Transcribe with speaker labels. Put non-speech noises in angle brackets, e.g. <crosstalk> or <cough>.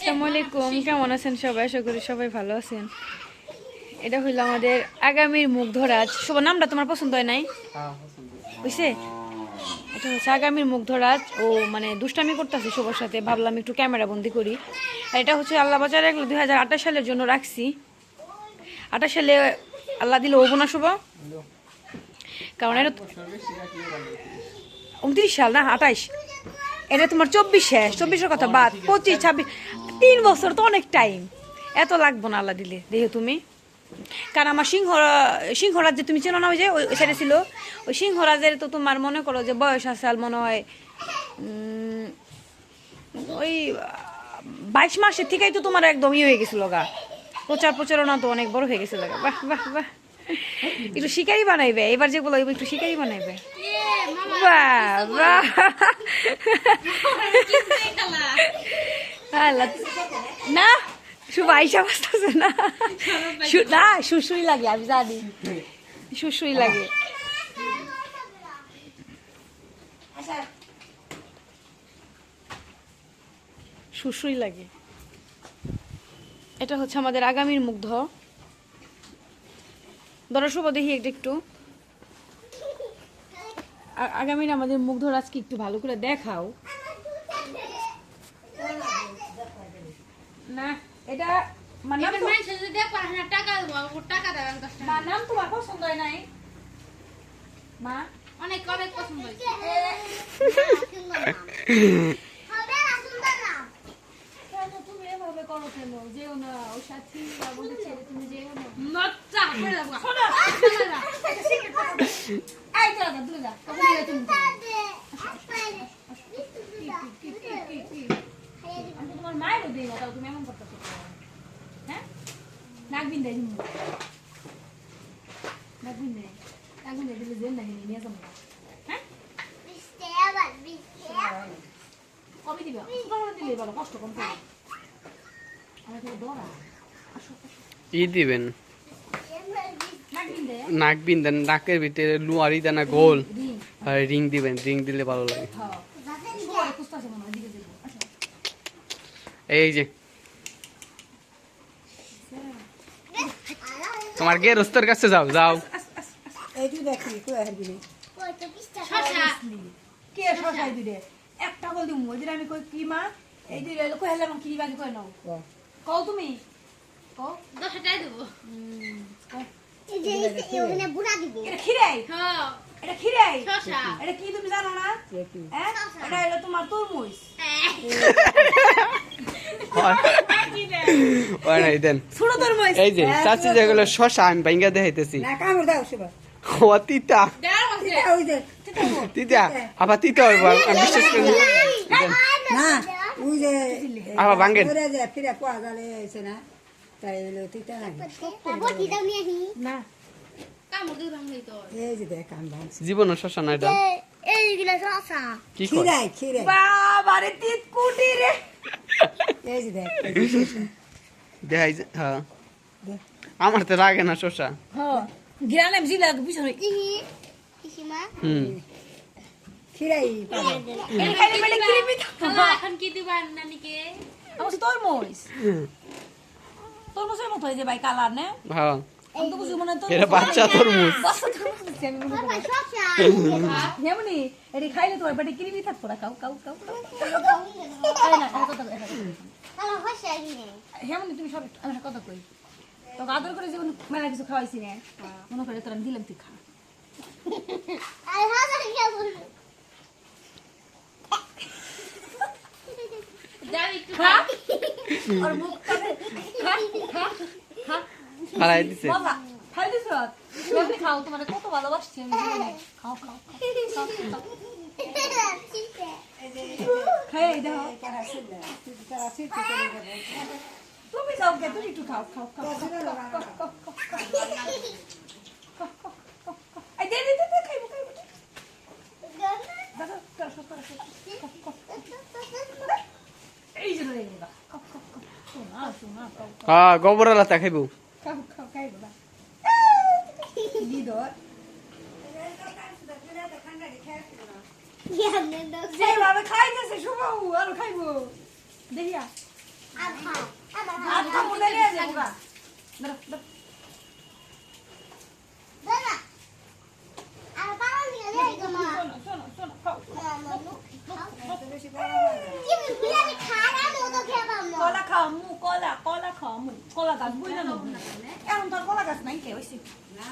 Speaker 1: আসসালামু আলাইকুম। কেমন আছেন সবাই? আশা করি সবাই ভালো আছেন। এটা হইল আমাদের আগামীর মুখ ধরাজ সবার নামটা তোমার পছন্দ হয় নাই? বুঝছে এটা হচ্ছে আগামীর মুখ ধরাজ ও মানে দুষ্টামি করতেছে সবার সাথে। ভাবলাম একটু ক্যামেরা বন্দি করি। আর এটা হচ্ছে আল্লাহ বাজার রাখল দুই হাজার আঠাশ সালের জন্য রাখছি। আঠাশ সালে আল্লাহ দিল ও বোনা শুভ? কারণ এটা উনত্রিশ সাল না আঠাইশ এটা তোমার চব্বিশ শেষ। চব্বিশের কথা বাদ। পঁচিশ ছাব্বিশ তিন বছর তো অনেক টাইম এত লাগবো না আল্লাহ দিলে দেখো তুমি। কারণ আমার সিংহ সিংহরাজ যে তুমি চেনো না ওই যে ওই সাইডে ছিল। ওই সিংহরাজের তো তোমার মনে করো যে বয়স আছে আর মনে হয় ওই বাইশ মাসের থেকেই তো তোমার একদম ইয়ে হয়ে গেছিল গা। প্রচার প্রচারণা তো অনেক বড় হয়ে গেছিল গা। বাহ বাহ বাহ। একটু শিকারি বানাইবে এবার যেগুলো ওইগুলো একটু শিকারি বানাইবে। বাহ বাহ। না না। না, শুশুই লাগে, আমি জানি। শুশুই লাগে। শুশুই লাগে। এটা হচ্ছে আমাদের আগামীর মুগ্ধ। ধরো, শুভ দেখি একটা। একটু আগামীর আমাদের মুগ্ধ রাজকে একটু ভালো করে দেখাও। না এটা মানে
Speaker 2: টাকা টাকা দেবে এক দশ টাকা।
Speaker 1: মা নাম তোমার পছন্দ হয় নাই? মা?
Speaker 2: অনেক অনেক পছন্দ
Speaker 1: তুমি এভাবে করো কেন যেও না ও সাথী আমাদের ছেড়ে তুমি যেও না
Speaker 2: নচ্চা, পড়ে যাব।
Speaker 1: শোনো এই চলো না দূরে যা কখন দিলে তুমি কি কি কি কি আমি তো তোমার মায়েরও দিই না তাও তুমি এমন করতেছো কেন? হ্যাঁ? দিলে নাকি নিয়ে যাব। হ্যাঁ? কবে দিবে? কবে দিলে বলো কষ্ট কম করে। আমার তো দরা
Speaker 3: ই দিবেন?
Speaker 1: নাক বিন্দে
Speaker 3: নাক বিন্দেন নাকের ভিতরে লুয়ারি দানা গোল?
Speaker 1: রিং
Speaker 3: আর রিং দিবেন রিং দিলে ভালো লাগে।
Speaker 1: হ্যাঁ। হয়
Speaker 3: এই যে তোমার গে রোস্তর কাছে যাও যাও।
Speaker 1: একটা আমি কই কি মা? এই হেলাম কি বাকি কই নাও? কও। তুমি? কও। এটা
Speaker 2: হ্যাঁ,
Speaker 1: কি তুমি জানো না? হ্যাঁ? এটা তোমার তরমুজ। <laughs>
Speaker 3: ওই নাই দেন।
Speaker 1: ছোট
Speaker 3: এই যে চাচি যেগুলো শশা আমি ভাঙ্গা দেখাইতেছি।
Speaker 4: না কামড় দাও সেবা
Speaker 3: ও তিতা
Speaker 2: দেড় বছর।
Speaker 4: ওই যে
Speaker 3: তিতা আবার তিতা হইব বিশ্বাস করি না। দেন।
Speaker 4: না ওই যে
Speaker 3: আবার ভাঙ্গেন।
Speaker 4: ধরে যে ফিরে কোয়া জালে এসে না তাই হলো তিতা লাগে।
Speaker 1: না।
Speaker 2: কামড় দিয়ে ভাঙলেই তো।
Speaker 4: এই যে দেখ আমি ভাঙছি।
Speaker 3: জীবনও শশা না কি কয়?
Speaker 4: খিরাই খিরাই
Speaker 1: তিত কুটি রে।
Speaker 4: এই যে দেখ <laughs>
Speaker 3: দেখাই যে- হ্যাঁ। আমার তো লাগে না শশা
Speaker 1: হ্যাঁ পিছনে
Speaker 3: হুম।
Speaker 4: খিরাই
Speaker 2: এখন কি দিবা নানিকে?
Speaker 1: আমার তরমুজ। তরমুজের মতো হয়ে যে ভাই কালার না?
Speaker 3: হ্যাঁ।
Speaker 1: আমি তো বুঝি মনে হয়
Speaker 3: এটা বাচ্চা তরমুজ।
Speaker 1: বাচ্চা দিচ্ছি আমি মনে। যেমনি এটি খাইলে তোমার পেটে কৃমি থাকব না কাউ কাউ কাউ হেমনি তুমি সব আমি একটা কথা কই তোকে আদর করে যেমন মেলা কিছু খাওয়াইছি না মনে করে তোর আমি দিলাম তুই খা
Speaker 2: যাও একটু
Speaker 1: খা আর মুখ কাটে খা খা খা
Speaker 3: হারাই দিছে
Speaker 1: খাই দিছ এমনি খাও তোমার কত ভালোবাসছি তুমি তুমি খাও খাও খাও দে দে দে খাইবো সব তোরা সব। এই যে রয়ে গেল খাও খাও খাও শোনা শোনা খাও খাও
Speaker 3: হ্যাঁ গোবরালা তা খাইবো
Speaker 1: খাও খাও খাইবো না দিদর সেইভাবে খাইতেছে শুভ আরও খাইবো দেখিয়া আর খাব না নিয়ে যাব শোনো, খাও। কলা খাও মু কলা কলা খাও মু কলা গাছ বুঝলে না এখন তোর কলা গাছ নাই কে হয়েছে
Speaker 4: না।